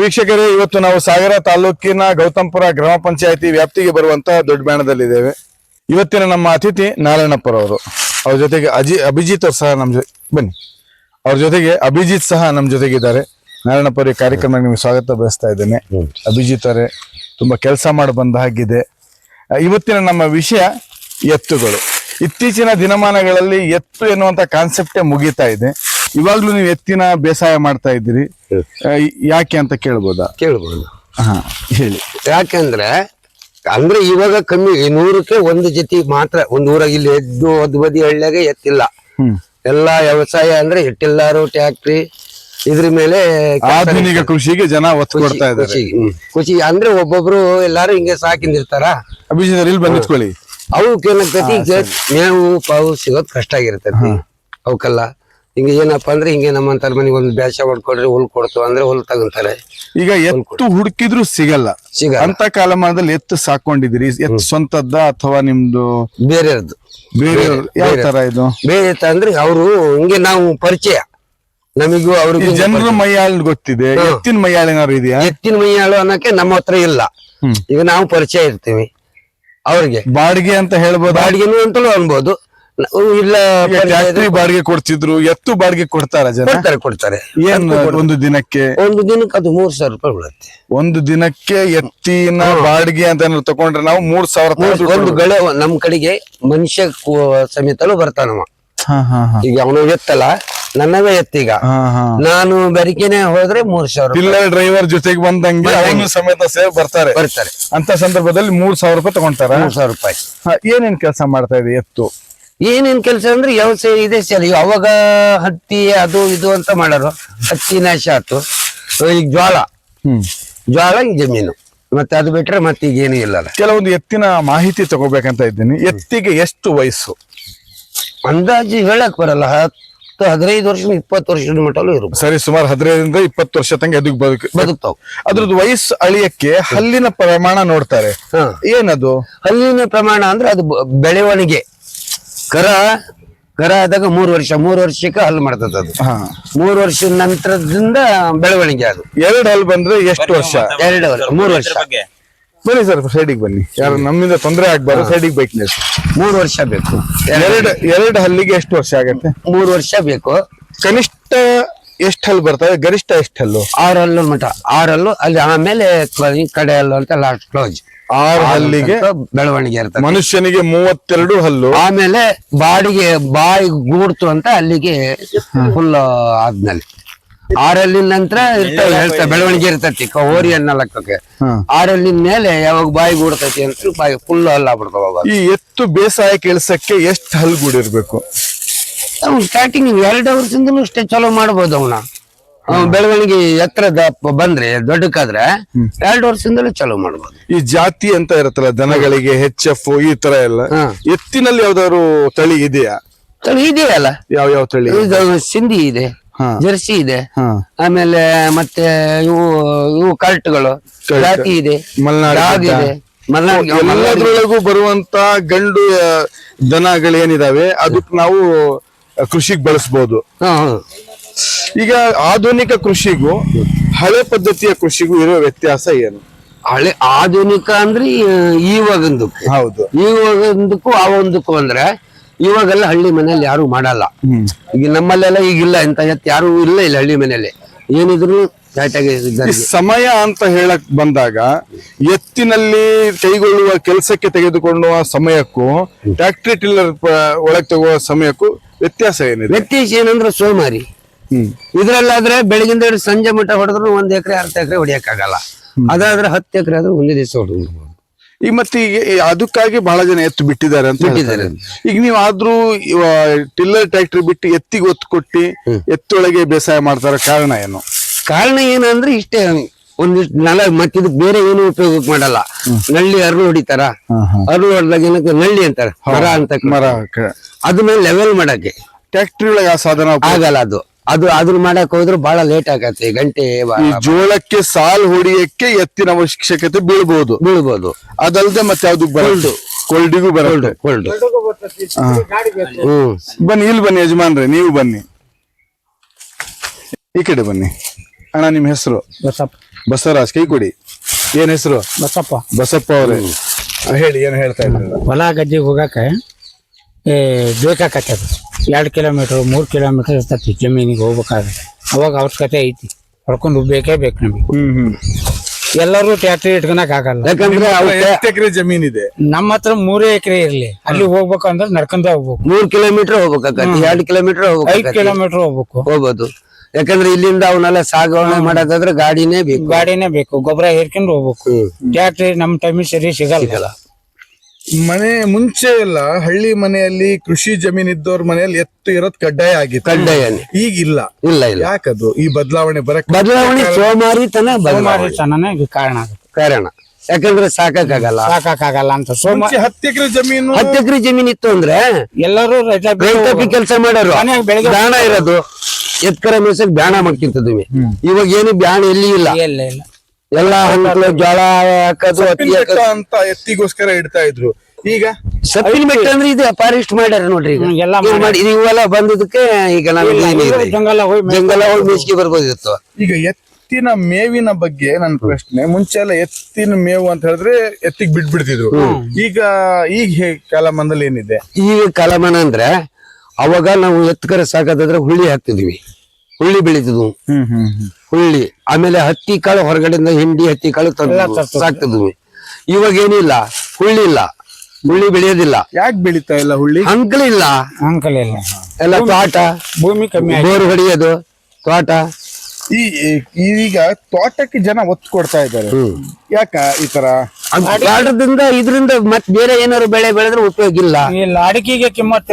ವೀಕ್ಷಕರೇ, ಇವತ್ತು ನಾವು ಸಾಗರ ತಾಲೂಕಿನ ಗೌತಮ್ಪುರ ಗ್ರಾಮ ಪಂಚಾಯತಿ ವ್ಯಾಪ್ತಿಗೆ ಬರುವಂತ ದೊಡ್ಡ ಬ್ಯಾಣದಲ್ಲಿದ್ದೇವೆ ಇವತ್ತಿನ ನಮ್ಮ ಅತಿಥಿ ನಾರಾಯಣಪ್ಪರವರು. ಅವ್ರ ಜೊತೆಗೆ ಅಜಿ, ಅಭಿಜಿತ್ ಅವ್ರು ಸಹ ನಮ್ಮ ಬನ್ನಿ. ಅವ್ರ ಜೊತೆಗೆ ಅಭಿಜಿತ್ ಸಹ ನಮ್ಮ ಜೊತೆಗಿದ್ದಾರೆ. ನಾರಾಯಣಪ್ಪ ಕಾರ್ಯಕ್ರಮ ನಿಮಗೆ ಸ್ವಾಗತ ಬಯಸ್ತಾ ಇದ್ದೇನೆ. ಅಭಿಜಿತ್ ಅವರೇ, ತುಂಬಾ ಕೆಲಸ ಮಾಡಿ ಬಂದ ಹಾಗಿದೆ. ಇವತ್ತಿನ ನಮ್ಮ ವಿಷಯ ಎತ್ತುಗಳು. ಇತ್ತೀಚಿನ ದಿನಮಾನಗಳಲ್ಲಿ ಎತ್ತು ಎನ್ನುವಂಥ ಕಾನ್ಸೆಪ್ಟೇ ಮುಗೀತಾ ಇದೆ. ಇವಾಗ್ಲೂ ನೀವು ಎತ್ತಿನ ಬೇಸಾಯ ಮಾಡ್ತಾ ಇದ್ದೀರಿ. ಯಾಕೆ ಅಂತ ಕೇಳ್ಬೋದಾ? ಕೇಳ್ಬೋದು. ಹಾ ಹೇಳಿ. ಯಾಕೆಂದ್ರೆ ಅಂದ್ರೆ ಇವಾಗ ಕಮ್ಮಿ ನೂರಕ್ಕೆ ಒಂದು ಜೊತೆ ಮಾತ್ರ ಒಂದ್ ಊರಾಗ ಇಲ್ಲಿ ಎದ್ದು ಒದ್ ಬದಿ ಹಳ್ಳಿಯಾಗ ಎತ್ತಿಲ್ಲ. ಎಲ್ಲಾ ವ್ಯವಸಾಯ ಅಂದ್ರೆ ಎಟ್ಟಿಲ್ಲಾರು ಟ್ಯಾಕ್ಟ್ರಿ ಇದ್ರ ಮೇಲೆ ಆಧುನಿಕ ಕೃಷಿಗೆ ಜನ ಒತ್ತು ಕೊಡ್ತಾ ಇದ್ದಾರೆ. ಕೃಷಿ. ಅಂದ್ರೆ ಒಬ್ಬೊಬ್ರು ಎಲ್ಲಾರು ಹಿಂಗೆ ಸಾಕಿಂದಿರ್ತಾರ. ಅಭಿಜಿತ್ ಇಲ್ಲಿ ಬಂದು ನಿಂತ್ಕೊಳ್ಳಿ. ಅವಕ್ಕೆ ಏನಾಗ್ತೈತಿ ಮೇವು ಪಾವು ಸಿಗೋದ್ ಕಷ್ಟ ಆಗಿರ್ತೈತಿ. ಅವಕ್ಕೆಲ್ಲ ಹಿಂಗೆ ಏನಪ್ಪ ಅಂದ್ರೆ ಹಿಂಗೆ ನಮ್ಮಂತರ ಮನೆಗೆ ಒಂದು ಬ್ಯಾಸ ಹೊಡ್ಕೊಡ್ರಿ ಹುಲ್ ಕೊಡ್ತು ಅಂದ್ರೆ ಹುಲ್ ತಗೊಂತಾರೆ. ಈಗ ಎತ್ತು ಹುಡುಕಿದ್ರು ಸಿಗಲ್ಲ. ಸಿಗ ಅಂತ ಕಾಲಮಾನದಲ್ಲಿ ಎತ್ತು ಸಾಕೊಂಡಿದ್ದೀರಿ. ಎತ್ತು ಸ್ವಂತದ್ದ ಅಥವಾ ನಿಮ್ದು ಬೇರೆಯವ್ರದ್ದು ಬೇರೆ ಯಾವ ತರ ಇದು? ಬೇರೆ ಅಂದ್ರೆ ಅವರು ಹಿಂಗೆ ನಾವು ಪರಿಚಯ. ನಮಗೂ ಅವ್ರಿಗೆ ಜನರ ಮೈಯಾಳ್ ಗೊತ್ತಿದೆ. ಎತ್ತಿನ ಮೈಯಾಳ್ ಏನಾದ್ರು ಇದೆಯಾ? ಎತ್ತಿನ ಮೈಯಾಳು ಅನ್ನಕ್ಕೆ ನಮ್ಮ ಹತ್ರ ಇಲ್ಲ. ಈಗ ನಾವು ಪರಿಚಯ ಇರ್ತೀವಿ. ಅವ್ರಿಗೆ. ಬಾಡಿಗೆ ಅಂತ ಹೇಳ್ಬೋದು? ಬಾಡಿಗೆನೂ ಅಂತಲೂ ಅನ್ಬೋದು. ಇಲ್ಲ ಫ್ಯಾಕ್ಟ್ರಿ ಬಾಡಿಗೆ ಕೊಡ್ತಿದ್ರು ಎತ್ತು ಬಾಡಿಗೆ ಕೊಡ್ತಾರ ಜನ? ಕೊಡ್ತಾರೆ ಕೊಡ್ತಾರೆ. ಏನ್ ಒಂದು ದಿನಕ್ಕೆ? ಒಂದು ದಿನಕ್ಕೆ ಅದು ಮೂರ್ ಸಾವಿರ ರೂಪಾಯಿ ಬೀಳುತ್ತೆ. ಒಂದು ದಿನಕ್ಕೆ ಎತ್ತಿನ ಬಾಡಿಗೆ ಅಂತ ಏನಾದ್ರು ತಗೊಂಡ್ರೆ ನಾವು ಮೂರ್ ಸಾವಿರ ಒಂದು ಗಳೆ ನಮ್ ಕಡೆಗೆ ಮನುಷ್ಯ ಸಮೇತನು ಸಮೇತಲು ಬರ್ತಾನವ. ಈಗ ಅವನು ಎತ್ತಲ್ಲ ನನ್ನವೇ ಎತ್ತೀಗ ನಾನು ಬೆರಿಕೆನೆ ಹೋದ್ರೆ ಮೂರ್ ಸಾವಿರ ಇಲ್ಲ ಡ್ರೈವರ್ ಜೊತೆಗೆ ಬಂದಂಗೆ ಅವನು ಸಮೇತ ಸೇವ್ ಬರ್ತಾರೆ. ಬರ್ತಾರೆ. ಅಂತ ಸಂದರ್ಭದಲ್ಲಿ ಮೂರ್ ಸಾವಿರ ರೂಪಾಯಿ ತಗೊಂತಾರ? ಮೂರ್ ಸಾವಿರ ರೂಪಾಯಿ. ಏನೇನ್ ಕೆಲಸ ಮಾಡ್ತಾ ಇದೆ ಎತ್ತು? ಏನೇನ್ ಕೆಲಸ ಅಂದ್ರೆ ವ್ಯವಸಾಯ ಇದೆ ಸರಿ ಅವಾಗ ಹತ್ತಿ ಅದು ಇದು ಅಂತ ಮಾಡೋರು. ಹತ್ತಿ ನಾಶ ಆತು. ಈಗ ಜ್ವಾಳ. ಹ್ಮ್. ಜ್ವಾಳ ಈ ಜಮೀನು. ಮತ್ತೆ ಅದು ಬಿಟ್ರೆ ಮತ್ತೆ ಈಗ ಏನು ಇಲ್ಲ ಕೆಲವೊಂದು ಎತ್ತಿನ ಮಾಹಿತಿ ತಗೋಬೇಕಂತ ಇದ್ದೀನಿ. ಎತ್ತಿಗೆ ಎಷ್ಟು ವಯಸ್ಸು? ಅಂದಾಜು ಹೇಳಕ್ ಬರಲ್ಲ. ಹತ್ತು ಹದಿನೈದು ವರ್ಷ ಇಪ್ಪತ್ತು ವರ್ಷದ ಮಟ್ಟಲು ಇರು ಸರಿ ಸುಮಾರು ಹದಿನೈದರಿಂದ ಇಪ್ಪತ್ತು ವರ್ಷ ತಂಗ ಅದಕ್ಕೆ ಬದುಕು ಬದುಕ್ತಾವ್. ಅದ್ರದ್ದು ವಯಸ್ಸು ಅಳಿಯಕ್ಕೆ ಹಲ್ಲಿನ ಪ್ರಮಾಣ ನೋಡ್ತಾರೆ. ಹ. ಏನದು? ಹಲ್ಲಿನ ಪ್ರಮಾಣ ಅಂದ್ರೆ ಅದು ಬೆಳವಣಿಗೆ. ಕರ ಕರ ಆದಾಗ ಮೂರು ವರ್ಷ ಮೂರು ವರ್ಷಕ್ಕೆ ಹಲ್ಲು ಮಾಡ್ತದ ಅದು. ಹಾ. ಮೂರು ವರ್ಷದ ನಂತರದಿಂದ ಬೆಳವಣಿಗೆ ಅದು. ಎರಡು ಹಲ್ ಬಂದ್ರೆ ಎಷ್ಟು ವರ್ಷ? ಎರಡು ವರ್ಷ ಮೂರು ವರ್ಷ. ಬನ್ನಿ ಸರ್ ಸೈಡಿಗೆ ಬನ್ನಿ. ಯಾರು ನಮ್ಮಿಂದ ತೊಂದರೆ ಆಗ್ಬಾರ್ದು ಸೈಡಿಗೆ ಬೈಕ್ ನಿಲ್ಸಿ ಮೂರು ವರ್ಷ ಬೇಕು. ಎರಡು ಎರಡು ಹಲ್ಲಿಗೆ ಎಷ್ಟು ವರ್ಷ ಆಗತ್ತೆ? ಮೂರು ವರ್ಷ ಬೇಕು. ಕನಿಷ್ಠ ಎಷ್ಟು ಹಲ್ಲು ಬರ್ತವೆ ಗರಿಷ್ಠ ಎಷ್ಟು ಹಲ್ಲು? ಆರಲ್ಲು ಮಠ ಹಲ್ಲು ಅಲ್ಲಿ ಆಮೇಲೆ ಕ- ಈ ಕಡೆ ಹಲ್ಲು ಅಂತ ಲಾಸ್ಟ್ ಕ್ಲೋಸ್ ಆರು ಹಲ್ಲಿಗೆ ಬೆಳವಣಿಗೆ ಇರ್ತದೆ. ಮನುಷ್ಯನಿಗೆ ಮೂವತ್ತೆರಡು ಹಲ್ಲು. ಆಮೇಲೆ ಬಾಡಿಗೆ ಬಾಯಿ ಗೂಡ್ತು ಅಂತ ಅಲ್ಲಿಗೆ ಫುಲ್ ಆದ್ಮೇಲೆ. ಆರಲ್ಲಿ ನಂತರ ಇರ್ತವೆ ಹೇಳ್ತಾ ಬೆಳವಣಿಗೆ ಇರ್ತೈತಿ ಕೋರಿ ಅನ್ನ ಲೆಕ್ಕಕ್ಕೆ ಆರಲ್ಲಿ ಮೇಲೆ ಯಾವಾಗ ಬಾಯಿ ಗೂಡ್ತೈತಿ ಅಂತ ಬಾಯಿ ಫುಲ್ ಹಲ್ಲಾಗ್ಬಿಡ್ತಾವ ಬಿಡ್ತಾವ ಈ ಎತ್ತು ಬೇಸಾಯ ಕೆಲ್ಸಕ್ಕೆ ಎಷ್ಟು ಹಲ್ಲು ಗೂಡಿರ್ಬೇಕು? ಸ್ಟಾರ್ಟಿಂಗ್ ಎರಡು ವರ್ಷದಿಂದಲೂ ಅಷ್ಟೇ ಚಲೋ ಮಾಡ್ಬೋದು ಅವನ. ಬೆಳವಣಿಗೆ ಎತ್ತರದ ಬಂದ್ರೆ ದೊಡ್ಡಕ್ಕಾದ್ರೆ ಎರಡು ವರ್ಷದಿಂದಲೂ ಚಾಲೂ ಮಾಡಬಹುದು ಈ ಜಾತಿ ಅಂತ ಇರುತ್ತಲ್ಲ ದನಗಳಿಗೆ ಹೆಚ್ ಎಫ್ ಈ ತರ ಎಲ್ಲ. ಎತ್ತಿನಲ್ಲಿ ಯಾವ್ದಾದ್ರು ತಳಿ ಇದೆಯಾ? ತಳಿ ಇದೆಯಲ್ಲ. ಯಾವ ಯಾವ ತಳಿ? ಇದು ಸಿಂಧಿ ಇದೆ. ಜರ್ಸಿ ಇದೆ ಆಮೇಲೆ ಮತ್ತೆ ಇವು ಇವು ಕರ್ಟ್ಗಳು ಜಾತಿ ಇದೆ ಮಲ್ನಾಡ್ ಡಾಗ್ ಇದೆ ಎಲ್ಲದ್ರೊಳಗೂ ಬರುವಂತ ಗಂಡು ದನಗಳೇನಿದಾವೆ ಅದಕ್ಕೆ ನಾವು ಕೃಷಿಗೆ ಹ್ಮ್. ಈಗ ಆಧುನಿಕ ಕೃಷಿಗೂ ಹಳೆ ಪದ್ಧತಿಯ ಕೃಷಿಗೂ ಇರೋ ವ್ಯತ್ಯಾಸ ಏನು? ಹಳೆ ಆಧುನಿಕ ಅಂದ್ರೆ ಈವಾಗಂದು ಇವಾಗಂದಕ್ಕೂ. ಹೌದು. ಈವಾಗಂದಕ್ಕೂ ಆ ಒಂದಕ್ಕೂ ಅಂದ್ರೆ ಇವಾಗೆಲ್ಲ ಹಳ್ಳಿ ಮನೆಯಲ್ಲಿ ಯಾರು ಮಾಡಲ್ಲ. ಈಗ ನಮ್ಮಲ್ಲೆಲ್ಲ ಈಗಿಲ್ಲ ಎಂತ ಎತ್ತು ಯಾರು ಇಲ್ಲ ಇಲ್ಲ ಹಳ್ಳಿ ಮನೆಯಲ್ಲಿ. ಏನಿದ್ರು ಈ ಸಮಯ ಅಂತ ಹೇಳಕ್ ಬಂದಾಗ ಎತ್ತಿನಲ್ಲಿ ಕೈಗೊಳ್ಳುವ ಕೆಲಸಕ್ಕೆ ತೆಗೆದುಕೊಳ್ಳುವ ಸಮಯಕ್ಕೂ ಟ್ಯಾಕ್ಟ್ರಿ ಟಿಲ್ಲರ್ ಒಳಗೆ ತಗೋ ಸಮಯಕ್ಕೂ ವ್ಯತ್ಯಾಸ ಏನಿದೆ? ವ್ಯತ್ಯಾಸ ಏನಂದ್ರೆ ಸೋಮಾರಿ. ಇದ್ರಲ್ಲಾದ್ರೆ ಬೆಳಗಿಂದ ಸಂಜೆ ಮಟ್ಟ ಹೊಡೆದ್ರು ಒಂದ್ ಎಕರೆ ಅರ್ಧ ಎಕರೆ ಹೊಡಿಯಕ್ಕಾಗಲ್ಲ. ಅದಾದ್ರೆ ಹತ್ತು ಎಕರೆ ಆದ್ರೆ ಒಂದೇ ದಿವಸ ಈಗ ಮತ್ತೆ ಈಗ ಅದಕ್ಕಾಗಿ ಬಹಳ ಜನ ಎತ್ತು ಬಿಟ್ಟಿದ್ದಾರೆ ಅಂತ ಬಿಟ್ಟಿದ್ದಾರೆ. ಈಗ ನೀವು ಆದ್ರೂ ಟಿಲ್ಲರ್ ಟ್ರ್ಯಾಕ್ಟರ್ ಬಿಟ್ಟು ಎತ್ತಿಗೆ ಒತ್ತು ಕೊಟ್ಟಿ ಎತ್ತೊಳಗೆ ಬೇಸಾಯ ಮಾಡ್ತಾರ ಕಾರಣ ಏನು? ಕಾರಣ ಏನಂದ್ರೆ ಇಷ್ಟೇ ಒಂದಿಷ್ಟು ನೆಲ ಮತ್ತಿದ್ ಬೇರೆ ಏನು ಉಪಯೋಗ ಮಾಡಲ್ಲ. ನಳ್ಳಿ ಅರಳು ಹೊಡಿತಾರ. ಅರಳು ಹೊಡೆದಾಗ ಏನಕ್ಕೆ ನಳ್ಳಿ ಅಂತಾರೆ ಮರ ಅಂತ ಮರ ಅದನ್ನ ಲೆವೆಲ್ ಮಾಡಕ್ಕೆ. ಟ್ಯಾಕ್ಟ್ರಿ ಒಳಗೆ ಆ ಸಾಧನ ಆಗಲ್ಲ ಅದು. ಅದು ಅದ್ರ ಮಾಡಕ್ ಹೋದ್ರೆ ಬಹಳ ಲೇಟ್ ಆಗತ್ತೆ ಗಂಟೆ ಬಾ- ಈ ಜೋಳಕ್ಕೆ ಸಾಲ್ ಹೊಡಿಯಕ್ಕೆ ಎತ್ತಿನ ಅವಶ್ಯಕತೆ ಬೀಳ್ಬಹುದು ಬೀಳ್ಬೋದು. ಅದಲ್ದೆ ಮತ್ತೆ ಯಾವ್ದು ಬರಲ್ದು ಕೊಲ್ಡಿಗೂ ಬರಲ್ದು ಕೋಲ್ಡ್ ಹ್ಮ್. ಬನ್ನಿ ಇಲ್ಲಿ ಬನ್ನಿ ಯಜಮಾನ್ರೆ ನೀವು ಬನ್ನಿ. ಈ ಕಡೆ ಬನ್ನಿ. ಅಣ್ಣ ನಿಮ್ಮ ಹೆಸರು? ಬಸಪ್ಪ. ಬಸವರಾಜ್ ಕೈ ಕೊಡಿ. ಏನ್ ಹೆಸರು? ಬಸಪ್ಪ. ಬಸಪ್ಪ ಅವರೇ. ಹೇಳಿ ಏನ್ ಹೇಳ್ತಾ ಇದ್ರಲ್ಲ ಹೊಲ ಗದ್ದೆಗೆ ಹೋಗಾಕ ಏ ಬೇಕಾಕತ್ತದ ಎರಡು ಕಿಲೋಮೀಟರ್ ಮೂರು ಕಿಲೋಮೀಟರ್ ಇರ್ತೈತಿ ಜಮೀನಿಗೆ ಹೋಗ್ಬೇಕಾದ್ರೆ. ಅವಾಗ ಅವಶ್ಯಕತೆ ಐತಿ. ಹೊಡ್ಕೊಂಡು ಬೇಕೇ ಬೇಕು ನಮಗೆ. ಎಲ್ಲರೂ ಟ್ಯಾಕ್ಟ್ರಿ ಇಟ್ಕೊಳಕ್ ಆಗಲ್ಲ. ಯಾಕಂದ್ರೆ ಅವಕ್ಕೆ ಎಷ್ಟು ಎಕರೆ ಜಮೀನ್ ಇದೆ? ನಮ್ಮ ಹತ್ರ ಮೂರೇ ಎಕರೆ ಇರ್ಲಿ. ಅಲ್ಲಿ ಹೋಗ್ಬೇಕು ಅಂದ್ರೆ ನಡ್ಕೊಂಡೇ ಹೋಗ್ಬೇಕು. ಮೂರ್ ಕಿಲೋಮೀಟರ್ ಹೋಗ್ಬೇಕಾಗತ್ತೆ. ಎರಡು ಕಿಲೋಮೀಟರ್ ಐದು ಕಿಲೋಮೀಟರ್ ಹೋಗ್ಬೇಕು. ಹೋಗ್ಬೋದು. ಯಾಕಂದ್ರೆ ಇಲ್ಲಿಂದ ಅವನ್ನೆಲ್ಲ ಸಾಗಣೆ ಮಾಡೋದಾದ್ರೆ ಗಾಡಿನೇ ಬೇಕು. ಗಾಡಿನೇ ಬೇಕು. ಗೊಬ್ಬರ ಹೇರ್ಕೊಂಡು ಹೋಗ್ಬೇಕು. ಟ್ಯಾಕ್ಟ್ರಿ ನಮ್ ಟೈಮಿಗೆ ಸರಿ ಸಿಗಲ್ಲ. ಮನೆ ಮುಂಚೆ ಎಲ್ಲ ಹಳ್ಳಿ ಮನೆಯಲ್ಲಿ ಕೃಷಿ ಜಮೀನ್ ಇದ್ದವ್ರ ಮನೆಯಲ್ಲಿ ಎತ್ತು ಇರೋದ್ ಕಡ್ಡಾಯ ಆಗಿತ್ತು. ಕಡ್ಡಾಯ ಈಗ ಇಲ್ಲ ಇಲ್ಲ. ಇಲ್ಲ ಯಾಕದು? ಈ ಬದಲಾವಣೆ ಬರಕ್ ಬದಲಾವಣೆ ಸೋಮಾರಿತನ ಬದಲಾವಣೆ. ಸೋಮಾರಿತನನೇ ಇದು ಕಾರಣ ಆಗುತ್ತೆ. ಕಾರಣ. ಯಾಕಂದ್ರೆ ಸಾಕಾಗಲ್ಲ ಸಾಕಾಗಲ್ಲ ಅಂತ ಸೋಮ ಮುಂಚೆ ಹತ್ತು ಎಕರೆ ಜಮೀನು ಹತ್ತು ಎಕರೆ ಜಮೀನು ಇತ್ತು ಅಂದ್ರೆ ಎಲ್ಲರೂ ರಜಾ ರೈತಾಪಿ ಕೆಲಸ ಮಾಡೋರು. ದಾಣ ಬೆಳಗ್ಗೆ ಬ್ಯಾಣ ಇರೋದು. ಎತ್ಕರ ಮೇಸಕ್ ಬ್ಯಾಣ ಮಾಡ್ಕಿಂತದ್ವಿ ಇವಾಗ ಏನು ಬ್ಯಾಣ ಎಲ್ಲಿ ಇಲ್ಲ. ಇಲ್ಲ ಇಲ್ಲ. ಎಲ್ಲ ಹಣ್ಣು ಜೋಳ ಹಾಕೋದು ಹತ್ತಿ ಹಾಕೋದು ಅಂತ ಎತ್ತಿಗೋಸ್ಕರ ಇಡ್ತಾ ಇದ್ರು. ಈಗ? ಸಪ್ಪಿನ ಬೆಟ್ಟ ಅಂದ್ರೆ ಇದು ಫಾರೆಸ್ಟ್ ಮಾಡ್ಯಾರ ನೋಡ್ರಿ ಈಗ. ಎಲ್ಲ ಈಗ ಮಾಡಿ ಇವೆಲ್ಲ ಬಂದಿದ್ದಕ್ಕೆ ಈಗ ನಾವು ಜಂಗಲ ಹೋಗಿ ಮೇ- ಜಂಗಲ ಹೋಗಿ ಮೇಸ್ಗೆ ಬರ್ಬೋದಿತ್ತು. ಈಗ ಎತ್ತಿನ ಮೇವಿನ ಬಗ್ಗೆ ನನ್ ಪ್ರಶ್ನೆ ಮುಂಚೆ ಎಲ್ಲ ಎತ್ತಿನ ಮೇವು ಅಂತ ಹೇಳಿದ್ರೆ ಎತ್ತಿಗೆ ಬಿಟ್ಬಿಡ್ತಿದ್ರು ಈಗ ಈಗ ಹೇ- ಕಾಲಮಾನದಲ್ಲಿ ಏನಿದೆ? ಈಗ ಕಾಲಮಾನ ಅಂದ್ರೆ ಅವಾಗ ನಾವು ಎತ್ತಕರ ಸಾಕೋದಾದ್ರೆ ಹುಳ್ಳಿ ಹಾಕ್ತಿದ್ವಿ. ಹುಳ್ಳಿ ಬೆಳಿತಿದ್ವು ಹ್ಮ್ ಹ್ಮ್ ಹ್ಮ್. ಹುಳ್ಳಿ ಆಮೇಲೆ ಹತ್ತಿ ಕಾಳು ಹೊರಗಡೆಯಿಂದ ಹಿಂಡಿ ಹತ್ತಿ ಕಾಳು ತಂದು ಸಾಕ್ತಿದ್ವಿ. ಇವಾಗ ಏನಿಲ್ಲ ಹುಳ್ಳಿ ಇಲ್ಲ. ಹುಳ್ಳಿ ಬೆಳೆಯೋದಿಲ್ಲ. ಯಾಕೆ ಬೆಳೀತಾ ಇಲ್ಲ ಹುಳ್ಳಿ? ಅಂಕಲಿಲ್ಲ ಅಂಕಲ್ ಇಲ್ಲ. ಎಲ್ಲ ತೋಟ. ಭೂಮಿ ಕಮ್ಮಿ ಬೋರ್ ಹೊಡಿಯೋದು ತೋಟ. ಈ ಈಗ ತೋಟಕ್ಕೆ ಜನ ಒತ್ತು ಕೊಡ್ತಾ ಇದ್ದಾರೆ. ಯಾಕ ಈ ತರ? ಇದ್ರಿಂದ ಇದರಿಂದ ಮತ್ ಬೇರೆ ಏನಾದ್ರು ಬೆಳೆ ಬೆಳೆದ್ರೆ ಉಪಯೋಗ ಇಲ್ಲ. ಇಲ್ಲ ಅಡಿಕೆಗೆ ಕಿಮ್ಮತ್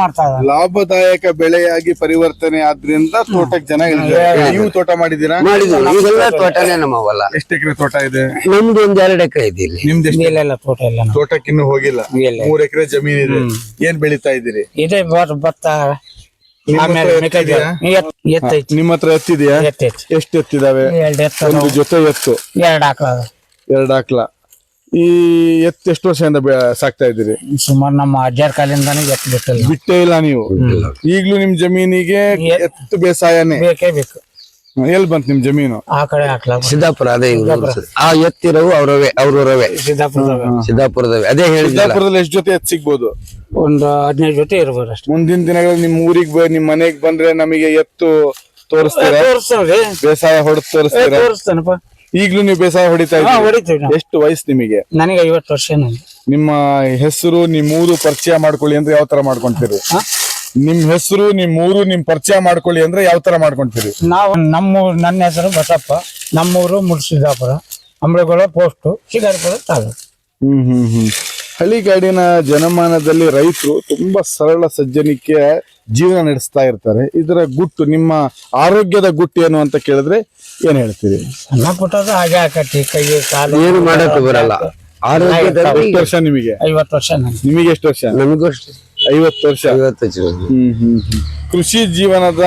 ಮಾಡ್ತಾ ಇದ್ದಾರೆ. ಲಾಭದಾಯಕ ಬೆಳೆಯಾಗಿ ಪರಿವರ್ತನೆ ಆದ್ರಿಂದ ತೋಟಕ್ಕೆ ಜನ. ನೀವು ತೋಟ ಮಾಡಿದೀರಾ ಮಾಡಿದ್ವಿ ತೋಟನೇ ನಮ್ಮವಲ್ಲ. ಎಷ್ಟು ಎಕರೆ ತೋಟ ಇದೆ? ನಮ್ದು ಒಂದ್ ಎರಡು ಎಕರೆ ಇದೆ ಇಲ್ಲಿ. ನಿಮ್ದು ಇಲ್ಲ ತೋಟ ಇಲ್ಲ ತೋಟಕ್ಕಿನ್ನೂ ತೋಟಕ್ಕೆ ಇನ್ನೂ ಹೋಗಿಲ್ಲ. ಮೂರ್ ಎಕರೆ ಜಮೀನ್ ಇದೆ ಏನ್ ಬೆಳಿತಾ ಇದ್ದೀರಿ? ಇದೆ ಭತ್ತ ಆಮೇಲೆ ಹತ್ರ ಮೆಕ್ಕೆಜೋಳ. ಎತ್- ಎತ್ತೈತಿ. ನಿಮ್ಮ ಹತ್ರ ಎತ್ತಿದ್ಯಾ? ಎತ್ತೈತಿ ಎಷ್ಟು ಎತ್ತಿದಾವೆ? ಎರಡು ಎತ್ತ ಒಂದು ಜೊತೆ ಎತ್ತು. ಎರಡು ಹಾಕ್ಲದ ಎರಡು ಹಾಕ್ಲ ಈ ಎತ್ತು ಎಷ್ಟು ವರ್ಷದಿಂದ ಸಾಕ್ತಾ ಇದ್ದೀರಿ? ಸುಮಾರು ನಮ್ಮ ಅಜ್ಜಾರ್ ಕಾಲಿಂದಾನೇ ಎತ್ತು ಬಿಟ್ಟಿಲ್ಲ ಬಿಟ್ಟೇ ಇಲ್ಲ ನೀವು. ಈಗ್ಲೂ ನಿಮ್ ಜಮೀನಿಗೆ ಎತ್ತು ಬೇಸಾಯನೇ? ಬೇಕೇ ಬೇಕು. ಎಲ್ಲಿ ಬಂತು ನಿಮ್ ಜಮೀನು? ಆ ಕಡೆ ಹಾಕ್ಲ ಸಿದ್ದಾಪುರ ಅದೇ. ಆ ಎತ್ತಿರವು ಅವ್ರವೇ ಅವ್ರವರವೇ ಸಿದ್ದಾಪುರದವ. ಸಿದ್ದಾಪುರದವೇ. ಅದೇ ಹೇಳಿದ್ನಲ್ಲ. ಸಿದ್ದಾಪುರದಲ್ಲಿ ಎಷ್ಟು ಜೊತೆ ಎತ್ತ ಸಿಗ್ಬೋದು? ಒಂದು ಹದಿನೈದು ಜೊತೆ ಇರ್ಬೋದು ಅಷ್ಟೇ. ಮುಂದಿನ ದಿನಗಳಲ್ಲಿ ನಿಮ್ ಊರಿಗೆ ನಿಮ್ಮ ನಿಮ್ ಮನೆಗ್ ಬಂದ್ರೆ ನಮಗೆ ಎತ್ತು ತೋರಿಸ್ತೀರಾ? ತೋರಿಸ್ತೇವ್ರಿ. ಬೇಸಾಯ ಹೊಡೆದು ತೋರಿಸ್ತೀರಾ? ತೋರಿಸ್ತೇನಪ್ಪ. ಈಗ್ಲೂ ನೀವು ಬೇಸಾಯ ಹೊಡಿತಾ ಹಾ ಇದ್ದೀರಿ. ಹೊಡಿತೀವಿ ನಾವು. ಎಷ್ಟು ವಯಸ್ಸು ನಿಮಗೆ? ನನಗೆ ಐವತ್ತು ವರ್ಷ ನನಗೆ ನಿಮ್ಮ ಹೆಸರು ನಿಮ್ ಊರು ಪರಿಚಯ ಮಾಡ್ಕೊಳ್ಳಿ ಅಂದ್ರೆ ಯಾವ ತರ ಮಾಡ್ಕೊಂತೀರಿ? ಹಾ? ನಿಮ್ ಹೆಸರು ನಿಮ್ ಊರು ನಿಮ್ ಪರಿಚಯ ಮಾಡ್ಕೊಳ್ಳಿ ಅಂದ್ರೆ ಯಾವ ತರ ಮಾಡ್ಕೊಂತೀರಿ? ನಾವು ನಮ್ಮ ನನ್ನ ಹೆಸರು ಬಸಪ್ಪ. ನಮ್ಮೂರು ಮುಡ್ಸಿದ್ದಾಪುರ ಅಂಬಳಗೊಳ ಪೋಸ್ಟು ಶಿಕಾರಿಪುರ ತಾಲೂಕು. ಹ್ಮ್ ಹ್ಮ್ ಹ್ಮ್. ಹಳ್ಳಿಗಾಡಿನ ಜನಮಾನದಲ್ಲಿ ರೈತರು ತುಂಬಾ ಸರಳ ಸಜ್ಜನಿಕೆ ಜೀವನ ನಡೆಸ್ತಾ ಇರ್ತಾರೆ. ಇದರ ಗುಟ್ಟು ನಿಮ್ಮ ಆರೋಗ್ಯದ ಗುಟ್ಟು ಏನು ಅಂತ ಕೇಳಿದ್ರೆ ಏನ್ ಹೇಳ್ತೀರಿ? ಸಣ್ಣ ಪುಟ್ಟದು ಹಾಗೆ ಕಾಲು ಏನು ಮಾಡಕ್ ಬರಲ್ಲ. ಆರೋಗ್ಯದಲ್ಲಿ ಎಷ್ಟು ವರ್ಷ ನಿಮಗೆ? ಐವತ್ತು ವರ್ಷ ನನಗೆ ನಿಮಗೆ ಎಷ್ಟು ವರ್ಷ? ನಮಗೂ ಅಷ್ಟೇ. ಐವತ್ತು ವರ್ಷ? ಐವತ್ತು. ಹ್ಮ್ ಹ್ಮ್ ಹ್ಮ್. ಕೃಷಿ ಜೀವನದ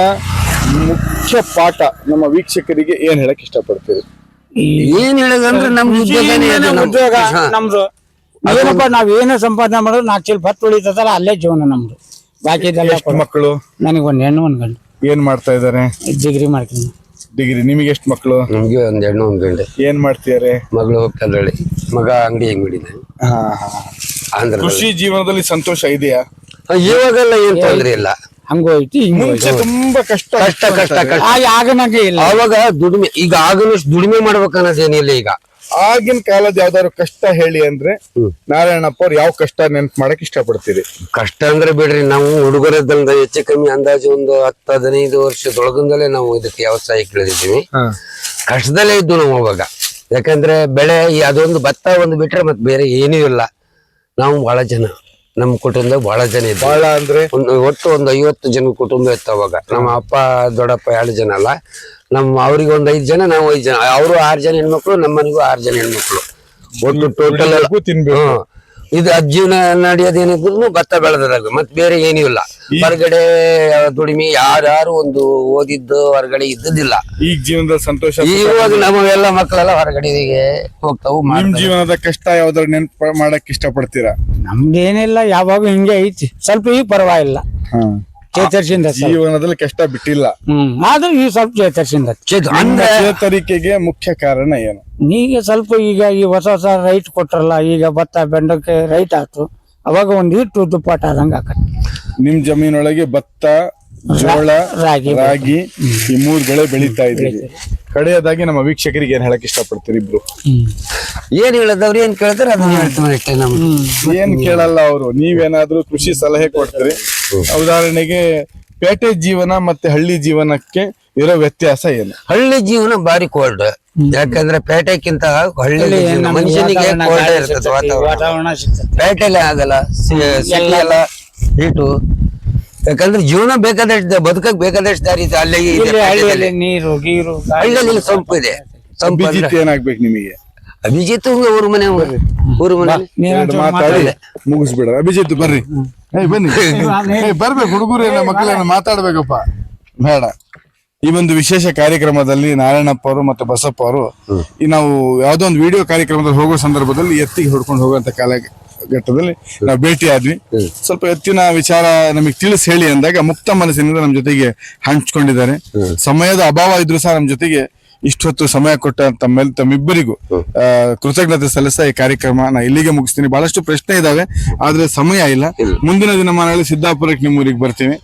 ಮುಖ್ಯ ಪಾಠ ನಮ್ಮ ವೀಕ್ಷಕರಿಗೆ ಏನ್ ಹೇಳಕ್ ಇಷ್ಟಪಡ್ತೀರಿ? ಏನ್ ಹೇಳೋದಂದ್ರೆ ನಮ್ ಉದ್ಯೋಗನೇ ಅದು ನಮ್- ಉದ್ಯೋಗ. ಹಾ. ನಮ್ದು ಏನಪ್ಪ ನಾವ್ ಏನು ಸಂಪಾದನೆ ಮಾಡೋದು ನಾಕ್ ಚೀಲ ಭತ್ತ ಉಳಿತದಲ್ಲ ಅಲ್ಲೇ ಜೀವನ ನಮ್ದು. ಬಾಕಿ ಎಷ್ಟು ಮಕ್ಕಳು ನನಗೆ ಒಂದ್ ಹೆಣ್ಣು ಒಂದ್ ಗಂಡು. ಏನ್ ಮಾಡ್ತಾ ಇದಾರೆ ಡಿಗ್ರಿ ಮಾಡ್ತೀನಿ. ಡಿಗ್ರಿ ನಿಮಗೆ ಎಷ್ಟು ಮಕ್ಕಳು ನಮ್ಗೆ ಒಂದ್ ಹೆಣ್ಣು ಒಂದ್ ಗಂಡೆ. ಏನ್ ಮಾಡ್ತಿದಾರೆ ಮಗಳು ಹೋಗ್ತಾಳೆ ಮಗ ಅಂಗಡಿ ಹೆಂಗ್ ಬಿಡಿದ ಹಾ ಹಾ. ಆಂಧ್ರ ಕೃಷಿ ಜೀವನದಲ್ಲಿ ಸಂತೋಷ ಇದೆಯಾ? ಇವಾಗೆಲ್ಲ ಏನ್ ತೊಂದ್ರೆ ಇಲ್ಲ. ಹಂಗೋಯ್ತು ಐತಿ ಮುಂಚೆ ತುಂಬಾ ಕಷ್ಟ ಕಷ್ಟ ಕಷ್ಟ ಕಷ್ಟ. ಆಗ ಇಲ್ಲ. ಅವಾಗ ದುಡಿಮೆ ಈಗ ಆಗನಷ್ಟು ದುಡಿಮೆ ಮಾಡ್ಬೇಕನ್ನೋದೇನಿಲ್ಲ ಈಗ. ಆಗಿನ ಕಾಲದ ಯಾವ್ದಾದ್ರು ಕಷ್ಟ ಹೇಳಿ ಅಂದ್ರೆ ನಾರಾಯಣಪ್ಪ ಅವ್ರು ಯಾವ ಕಷ್ಟ ನೆನ್ಪ್ ಮಾಡಕ್ ಇಷ್ಟಪಡ್ತೀರಿ? ಕಷ್ಟ ಅಂದ್ರೆ ಬಿಡ್ರಿ ನಾವು ಹುಡುಗರದ್ದಲ್ದ ಹೆಚ್ಚು ಕಮ್ಮಿ ಅಂದಾಜು ಒಂದು ಹತ್ತು ಹದಿನೈದು ವರ್ಷದೊಳಗಿಂದಲೇ ನಾವು ಇದಕ್ಕೆ ವ್ಯವಸಾಯ ಇಳಿದಿದ್ದೀವಿ ಕಷ್ಟದಲ್ಲೇ ಇದ್ದು ನಾವು ಅವಾಗ. ಯಾಕಂದ್ರೆ ಬೆಳೆ ಈ ಅದೊಂದು ಭತ್ತ ಒಂದು ಬಿಟ್ರೆ ಮತ್ತೆ ಬೇರೆ ಏನೂ ಇಲ್ಲ. ನಾವು ಬಹಳ ಜನ. ನಮ್ಮ ಕುಟುಂಬದಾಗ ಬಹಳ ಜನ ಇದ್ದ ಬಹಳ ಅಂದ್ರೆ? ಒಂದು ಒಟ್ಟು ಒಂದು ಐವತ್ತು ಜನ ಕುಟುಂಬ ಇತ್ತು ಅವಾಗ. ನಮ್ಮ ಅಪ್ಪ ದೊಡ್ಡಪ್ಪ ಎರಡು ಜನ ಅಲ್ಲ. ನಮ್ಮ ಅವ್ರಿಗೆ ಒಂದ್ ಐದ್ ಜನ ನಾವು ಐದ್ ಜನ. ಅವರು ಆರ್ ಜನ ಹೆಣ್ಮಕ್ಳು ನಮ್ಮ ಮನೆಗೂ ಆರ್ ಜನ ಹೆಣ್ಮಕ್ಳು. ಒಟ್ಟು ಟೋಟಲ್ ತಿನ್ಬೇಕು. ಇದು ಅಜ್ಜಿನ ನಡೆಯೋದೇನಿದ್ರು ಭತ್ತ ಬೆಳೆದ್ರಾಗ ಮತ್ ಬೇರೆ ಏನೂ ಇಲ್ಲ. ಹೊರಗಡೆ ದುಡಿಮೆ ಯಾರ್ಯಾರು ಒಂದು ಓದಿದ್ದು ಹೊರಗಡೆ ಇದ್ದದಿಲ್ಲ ಈಗ ಜೀವನದ ಸಂತೋಷ ಇವಾಗ ನಮಗೆಲ್ಲ ಮಕ್ಕಳೆಲ್ಲ ಹೊರಗಡೆಗೆ ಹೋಗ್ತಾವು ನಿಮ್ ಜೀವನದ ಕಷ್ಟ ಯಾವ್ದಾದ್ರು ನೆನ್ಪ್ ಮಾಡಕ್ ಇಷ್ಟಪಡ್ತೀರಾ? ನಮ್ದೇನಿಲ್ಲ ಯಾವಾಗ ಹಿಂಗೆ ಐತಿ. ಸ್ವಲ್ಪ ಈಗ ಪರವಾಗಿಲ್ಲ. ಚೇತರಿಸಿಂದ. ಜೀವನದಲ್ಲಿ ಕಷ್ಟ ಬಿಟ್ಟಿಲ್ಲ. ಆದ್ರೂ ಈ ಸ್ವಲ್ಪ ಚೇತರಿಸಿಂದ. ಅಂದ್ರೆ ಚೇತರಿಕೆಗೆ ಮುಖ್ಯ ಕಾರಣ ಏನು? ಈಗ ಸ್ವಲ್ಪ ಈಗ ಈ ಹೊಸ ಹೊಸ ರೈಟ್ ಕೊಟ್ರಲ್ಲ ಈಗ ಭತ್ತ ಬೆಂಡಕ್ಕೆ ರೈಟ್ ಆಯ್ತು ಅವಾಗ ಒಂದ್ ಇಟ್ಟು ದುಪ್ಪಾಟ ಆದಂಗ ಆಕತ್ತ ನಿಮ್ ಜಮೀನೊಳಗೆ ಭತ್ತ ಜೋಳ ರಾಗಿ ರಾಗಿ ಈ ಮೂರು ಬೆಳೆ ಬೆಳೀತಾ ಇದ್ದೀರಿ ಕಡೆಯದಾಗಿ ನಮ್ಮ ವೀಕ್ಷಕರಿಗೆ ಏನ್ ಹೇಳಕ್ ಇಷ್ಟಪಡ್ತೀರಿ ಇಬ್ರು? ಏನ್ ಹೇಳದವ್ರು ಏನ್ ಕೇಳ್ತಾರೆ ಅದನ್ನ ಹೇಳ್ತೀವಿ. ಅಷ್ಟೇ ನಮ್ಗೆ ಏನ್ ಕೇಳಲ್ಲ ಅವರು. ನೀವೇನಾದ್ರೂ ಕೃಷಿ ಸಲಹೆ ಕೊಡ್ತೀರಿ. ಉದಾಹರಣೆಗೆ ಪೇಟೆ ಜೀವನ ಮತ್ತೆ ಹಳ್ಳಿ ಜೀವನಕ್ಕೆ ಇರೋ ವ್ಯತ್ಯಾಸ ಏನು? ಹಳ್ಳಿ ಜೀವನ ಬಾರಿ ಕೋಲ್ಡ್ ಯಾಕಂದ್ರೆ ಪೇಟೆಕ್ಕಿಂತ ಹಳ್ಳಿ ಜೀವನ ಮನುಷ್ಯನಿಗೆ ಕೋಲ್ಡ್ ಇರ್ತದೆ ವಾತಾವರಣ. ಪೇಟೆಲೆ ಆಗಲ್ಲ. ಹೀಟು ಯಾಕಂದ್ರೆ ಜೀವನ ಬೇಕಾದಷ್ಟು ಬದುಕಕ್ ಬೇಕಾದಷ್ಟು ದಾರಿ ಇದೆ ಅಲ್ಲೇ ಇದೆ ಇಲ್ಲಿ ಹಳ್ಳಿಯಲ್ಲಿ ನೀರು ಗೀರು ಗಾಳಿ ಹಳ್ಳಿಯಲ್ಲಿ ಸಂಪು ಇದೆ. ಸಂಪು ಅಂದ್ರೆ- ಅಭಿಜಿತ್ ಏನಾಗ್ಬೇಕು ನಿಮಗೆ? ಅಭಿಜಿತ್ ಊರ ಮನೆ ಊರ ಮನೆ. ಎರಡು ಮಾತಾಡಿ. ಮುಗಿಸ್ಬಿಡ ಅಭಿಜಿತ್ ಬರ್ರಿ. ಏಯ್ ಬನ್ನಿ. ಬರ್ಬೇಕು. ಹುಡುಗರು ಮಕ್ಕಳನ್ನ ಮಕ್ಕಳೇನ ಮಾತಾಡ್ಬೇಕಪ್ಪ. ಬೇಡ. ಈ ಒಂದು ವಿಶೇಷ ಕಾರ್ಯಕ್ರಮದಲ್ಲಿ ನಾರಾಯಣಪ್ಪ ಅವರು ಮತ್ತು ಬಸಪ್ಪ ಅವರು ಈ ನಾವು ಯಾವುದೋ ಒಂದು ವಿಡಿಯೋ ಕಾರ್ಯಕ್ರಮದಲ್ಲಿ ಹೋಗೋ ಸಂದರ್ಭದಲ್ಲಿ ಎತ್ತಿಗೆ ಹೊಡ್ಕೊಂಡು ಹೋಗುವಂತ ಕಾಲ ಘಟ್ಟದಲ್ಲಿ ನಾವು ಭೇಟಿ ಆದ್ವಿ ಸ್ವಲ್ಪ ಎತ್ತಿನ ವಿಚಾರ ನಮಗೆ ತಿಳಿಸಿ ಹೇಳಿ ಅಂದಾಗ ಮುಕ್ತ ಮನಸ್ಸಿನಿಂದ ನಮ್ಮ ಜೊತೆಗೆ ಹಂಚ್ಕೊಂಡಿದ್ದಾರೆ. ಸಮಯದ ಅಭಾವ ಇದ್ರು ಸಹ ನಮ್ಮ ಜೊತೆಗೆ ಇಷ್ಟೊತ್ತು ಸಮಯ ಕೊಟ್ಟ ತಮ್ಮೆಲ್ ತಮ್ಮಿಬ್ಬರಿಗೂ ಕೃತಜ್ಞತೆ ಸಲ್ಲಿಸ್ತಾ ಈ ಕಾರ್ಯಕ್ರಮ ನಾ ಇಲ್ಲಿಗೆ ಮುಗಿಸ್ತೀನಿ. ಬಹಳಷ್ಟು ಪ್ರಶ್ನೆ ಇದಾವೆ ಆದ್ರೆ ಸಮಯ ಇಲ್ಲ. ಮುಂದಿನ ದಿನಮಾನಗಳಲ್ಲಿ ಸಿದ್ದಾಪುರಕ್ಕೆ ನಿಮ್ಮೂರಿಗೆ ಬರ್ತೀನಿ.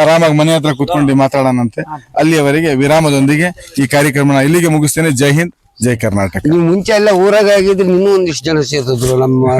ಆರಾಮಾಗಿ ಮನೆ ಹತ್ರ ಕುತ್ಕೊಂಡು ಮಾತಾಡೋಣಂತೆ. ಅಲ್ಲಿಯವರೆಗೆ ವಿರಾಮದೊಂದಿಗೆ ಈ ಕಾರ್ಯಕ್ರಮ ಇಲ್ಲಿಗೆ ಮುಗಿಸ್ತೇನೆ. ಜೈ ಹಿಂದ್ ಜೈ ಕರ್ನಾಟಕ. ನೀವು ಮುಂಚೆ ಎಲ್ಲ ಊರಾಗ ಆಗಿದ್ರೆ ಇನ್ನೂ ಒಂದಿಷ್ಟು ಜನ ಸೇರ್ತಿದ್ರು ನಮ್ಮ